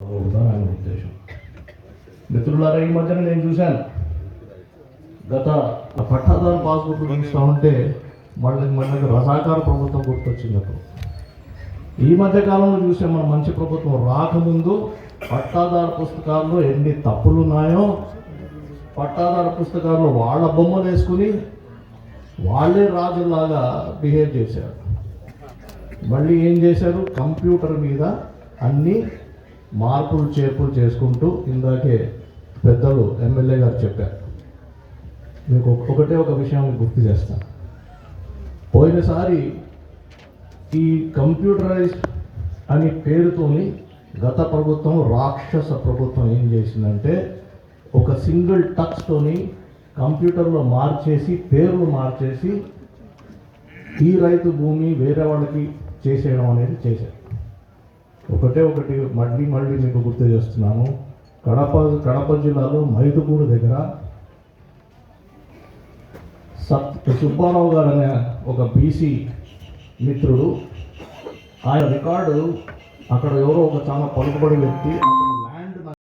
ఆయన ఉద్దేశం. మిత్రులారా ఈ మధ్యన నేను చూశాను. గత పట్టాదారు పాస్బుక్ చూస్తూ ఉంటే మళ్ళీ మళ్ళీ రసాకార ప్రభుత్వం గుర్తొచ్చింది అప్పుడు. ఈ మధ్య కాలంలో చూసే మన మంచి ప్రభుత్వం రాకముందు పట్టాదారు పుస్తకాల్లో ఎన్ని తప్పులు ఉన్నాయో పట్టాదారు పుస్తకాల్లో వాళ్ళ బొమ్మలు వేసుకుని వాళ్ళే రాజులాగా బిహేవ్ చేశారు. మళ్ళీ ఏం చేశారు? కంప్యూటర్ మీద అన్ని మార్పులు చేర్పులు చేసుకుంటూ ఇందాకే పెద్దలు ఎమ్మెల్యే గారు చెప్పారు. మీకు ఒకటే ఒక విషయం గుర్తు చేస్తాను పోయినసారి ఈ కంప్యూటరైజ్ అని పేరుతోని గత ప్రభుత్వం రాక్షస ప్రభుత్వం ఏం చేసిందంటే ఒక సింగిల్ టచ్తోని కంప్యూటర్లో మార్చేసి పేర్లు మార్చేసి ఈ రైతు భూమి వేరే వాళ్ళకి చేసేయడం అనేది చేశారు. ఒకటే ఒకటి మళ్ళీ మళ్ళీ మీకు గుర్తు చేస్తున్నాను. కడప కడప జిల్లాలో మైదుగూరు దగ్గర సత్ సుబ్బారావు గారు అనే ఒక బీసీ మిత్రుడు ఆయన రికార్డు అక్కడ ఎవరో ఒక చాలా పలుకుబడి వ్యక్తి